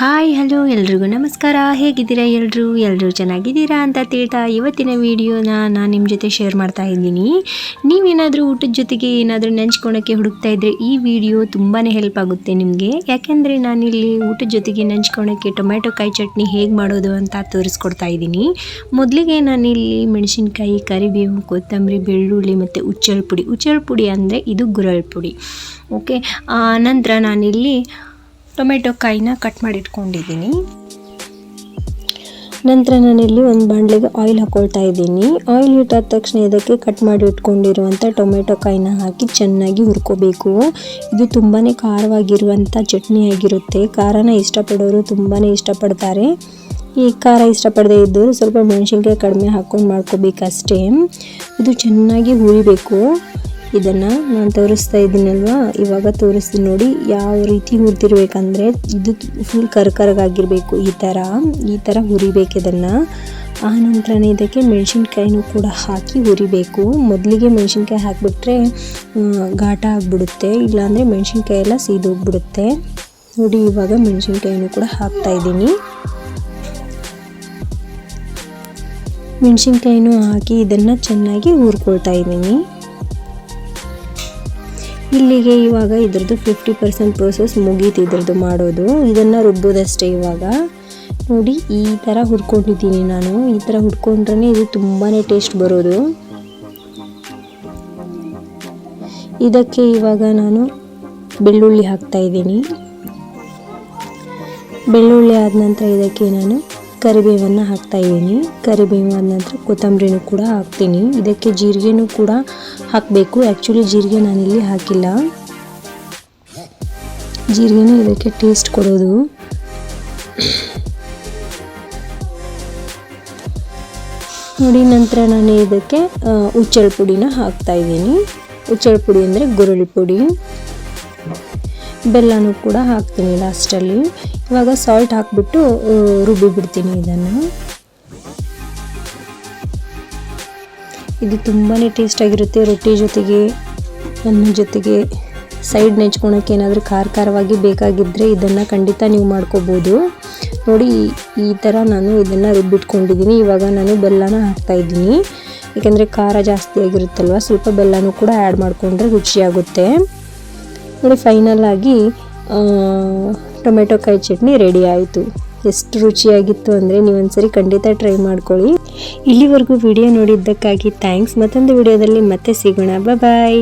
Hi, hello, ಎಲ್ರಿಗೂ ನಮಸ್ಕಾರ. ಹೇಗಿದ್ದೀರಾ ಎಲ್ಲರೂ ಎಲ್ಲರೂ ಚೆನ್ನಾಗಿದ್ದೀರಾ ಅಂತ ತಿಳ್ತಾ ಇವತ್ತಿನ ವಿಡಿಯೋನ ನಾನು ನಿಮ್ಮ ಜೊತೆ ಶೇರ್ ಮಾಡ್ತಾ ಇದ್ದೀನಿ. ನೀವೇನಾದರೂ ಊಟದ ಜೊತೆಗೆ ಏನಾದರೂ ನೆಂಚ್ಕೊಳಕ್ಕೆ ಹುಡುಕ್ತಾ ಇದ್ದರೆ ಈ ವಿಡಿಯೋ ತುಂಬಾ ಹೆಲ್ಪ್ ಆಗುತ್ತೆ ನಿಮಗೆ. ಯಾಕೆಂದರೆ ನಾನಿಲ್ಲಿ ಊಟದ ಜೊತೆಗೆ ನೆಂಚ್ಕೊಳಕ್ಕೆ ಟೊಮೆಟೊ ಕಾಯಿ ಚಟ್ನಿ ಹೇಗೆ ಮಾಡೋದು ಅಂತ ತೋರಿಸ್ಕೊಡ್ತಾ ಇದ್ದೀನಿ. ಮೊದಲಿಗೆ ನಾನಿಲ್ಲಿ ಮೆಣಸಿನ್ಕಾಯಿ, ಕರಿಬೇವು, ಕೊತ್ತಂಬರಿ, ಬೆಳ್ಳುಳ್ಳಿ ಮತ್ತು ಉಚ್ಚಲ್ ಪುಡಿ ಉಚ್ಚಳ ಪುಡಿ ಅಂದರೆ ಇದು ಗುರಳ್ ಪುಡಿ ಓಕೆ ನಂತರ ನಾನಿಲ್ಲಿ ಟೊಮೆಟೊ ಕಾಯಿನ ಕಟ್ ಮಾಡಿ ಇಟ್ಕೊಂಡಿದ್ದೀನಿ ನಂತರ ನಾನಿಲ್ಲಿ ಒಂದು ಬಾಣಲೆಗೆ ಆಯಿಲ್ ಹಾಕೊಳ್ತಾ ಇದ್ದೀನಿ. ಆಯಿಲ್ ಇಟ್ಟಾದ ತಕ್ಷಣ ಇದಕ್ಕೆ ಕಟ್ ಮಾಡಿ ಇಟ್ಕೊಂಡಿರುವಂಥ ಟೊಮೆಟೊ ಕಾಯಿನ ಹಾಕಿ ಚೆನ್ನಾಗಿ ಹುರ್ಕೋಬೇಕು. ಇದು ತುಂಬಾ ಖಾರವಾಗಿರುವಂಥ ಚಟ್ನಿ ಆಗಿರುತ್ತೆ. ಖಾರನ ಇಷ್ಟಪಡೋರು ತುಂಬಾ ಇಷ್ಟಪಡ್ತಾರೆ. ಈ ಖಾರ ಇಷ್ಟಪಡದೇ ಇದ್ದರೂ ಸ್ವಲ್ಪ ಮೆಣಸಿನ್ಕಾಯಿ ಕಡಿಮೆ ಹಾಕ್ಕೊಂಡು ಮಾಡ್ಕೋಬೇಕಷ್ಟೇ. ಇದು ಚೆನ್ನಾಗಿ ಹುರಿಬೇಕು. ಇದನ್ನು ನಾನು ತೋರಿಸ್ತಾ ಇದ್ದೀನಲ್ವಾ? ಇವಾಗ ತೋರಿಸ್ತೀನಿ ನೋಡಿ, ಯಾವ ರೀತಿ ಹುರಿದಿರ್ಬೇಕಂದ್ರೆ ಇದು ಫುಲ್ ಕರ್ಕರಗಾಗಿರಬೇಕು ಈ ಥರ ಈ ಥರ ಹುರಿಬೇಕು ಇದನ್ನು. ಆ ನಂತರನೇ ಇದಕ್ಕೆ ಮೆಣಸಿನ್ಕಾಯಿನೂ ಕೂಡ ಹಾಕಿ ಹುರಿಬೇಕು. ಮೊದಲಿಗೆ ಮೆಣಸಿನ್ಕಾಯಿ ಹಾಕಿಬಿಟ್ರೆ ಘಾಟ ಆಗಿಬಿಡುತ್ತೆ. ಇಲ್ಲಾಂದರೆ ಮೆಣಸಿನ್ಕಾಯಿ ಎಲ್ಲ ಸೀದೋಗ್ಬಿಡುತ್ತೆ. ನೋಡಿ, ಇವಾಗ ಮೆಣಸಿನ್ಕಾಯಿನೂ ಕೂಡ ಹಾಕ್ತಾ ಇದ್ದೀನಿ. ಮೆಣಸಿನ್ಕಾಯಿನೂ ಹಾಕಿ ಇದನ್ನು ಚೆನ್ನಾಗಿ ಹುರ್ಕೊಳ್ತಾ ಇದ್ದೀನಿ. ಇಲ್ಲಿಗೆ ಇವಾಗ ಇದ್ರದ್ದು ಫಿಫ್ಟಿ ಪರ್ಸೆಂಟ್ ಪ್ರೋಸೆಸ್ ಮುಗೀತು ಇದ್ರದ್ದು ಮಾಡೋದು. ಇದನ್ನು ರುಬ್ಬೋದಷ್ಟೇ ಇವಾಗ. ನೋಡಿ, ಈ ಥರ ಹುರ್ಕೊಂಡಿದ್ದೀನಿ ನಾನು. ಈ ಥರ ಹುರ್ಕೊಂಡ್ರೆ ಇದು ತುಂಬಾ ಟೇಸ್ಟ್ ಬರೋದು. ಇದಕ್ಕೆ ಇವಾಗ ನಾನು ಬೆಳ್ಳುಳ್ಳಿ ಹಾಕ್ತಾ ಇದ್ದೀನಿ. ಬೆಳ್ಳುಳ್ಳಿ ಆದ ನಂತರ ಇದಕ್ಕೆ ನಾನು ಕರಿಬೇವನ್ನು ಹಾಕ್ತಾ ಇದ್ದೀನಿ. ಕರಿಬೇವು ಆದ ನಂತರ ಕೊತ್ತಂಬರಿನೂ ಕೂಡ ಹಾಕ್ತೀನಿ. ಇದಕ್ಕೆ ಜೀರಿಗೆನೂ ಕೂಡ ಹಾಕಬೇಕು. ಆ್ಯಕ್ಚುಲಿ ಜೀರಿಗೆ ನಾನಿಲ್ಲಿ ಹಾಕಿಲ್ಲ. ಜೀರಿಗೆನೂ ಇದಕ್ಕೆ ಟೇಸ್ಟ್ ಕೊಡೋದು. ನೋಡಿ, ನಂತರ ನಾನು ಇದಕ್ಕೆ ಉಚ್ಚಳ ಪುಡಿನ ಹಾಕ್ತಾ ಇದ್ದೀನಿ. ಉಚ್ಚಳ ಪುಡಿ ಅಂದರೆ ಗುರುಳಿ ಪುಡಿ. ಬೆಲ್ಲನೂ ಕೂಡ ಹಾಕ್ತೀನಿ ಲಾಸ್ಟಲ್ಲಿ ಇವಾಗ ಸಾಲ್ಟ್ ಹಾಕಿಬಿಟ್ಟು ರುಬ್ಬಿ ಬಿಡ್ತೀನಿ ಇದನ್ನು. ಇದು ತುಂಬಾ ಟೇಸ್ಟಾಗಿರುತ್ತೆ ರೊಟ್ಟಿ ಜೊತೆಗೆ, ಅನ್ನ ಜೊತೆಗೆ. ಸೈಡ್ ನೆಚ್ಕೊಳಕ್ಕೆ ಏನಾದರೂ ಖಾರ ಖಾರವಾಗಿ ಬೇಕಾಗಿದ್ದರೆ ಇದನ್ನು ಖಂಡಿತ ನೀವು ಮಾಡ್ಕೋಬೋದು. ನೋಡಿ, ಈ ಥರ ನಾನು ಇದನ್ನು ರುಬ್ಬಿಟ್ಕೊಂಡಿದ್ದೀನಿ. ಇವಾಗ ನಾನು ಬೆಲ್ಲನ ಹಾಕ್ತಾಯಿದ್ದೀನಿ ಏಕೆಂದರೆ ಖಾರ ಜಾಸ್ತಿ ಆಗಿರುತ್ತಲ್ವ? ಸ್ವಲ್ಪ ಬೆಲ್ಲನೂ ಕೂಡ ಆ್ಯಡ್ ಮಾಡಿಕೊಂಡ್ರೆ ರುಚಿಯಾಗುತ್ತೆ. ನೋಡಿ ಫೈನಲ್ ಆಗಿ ಟೊಮೆಟೊ ಕಾಯಿ ಚಟ್ನಿ ರೆಡಿ ಆಯಿತು. ಎಷ್ಟು ರುಚಿಯಾಗಿತ್ತು ಅಂದರೆ ನೀವು ಒಂದ್ಸರಿ ಖಂಡಿತ ಟ್ರೈ ಮಾಡ್ಕೊಳ್ಳಿ. ಇಲ್ಲಿವರೆಗೂ ವಿಡಿಯೋ ನೋಡಿದ್ದಕ್ಕಾಗಿ ಥ್ಯಾಂಕ್ಸ್. ಮತ್ತೊಂದು ವಿಡಿಯೋದಲ್ಲಿ ಮತ್ತೆ ಸಿಗೋಣ. ಬಾಯ್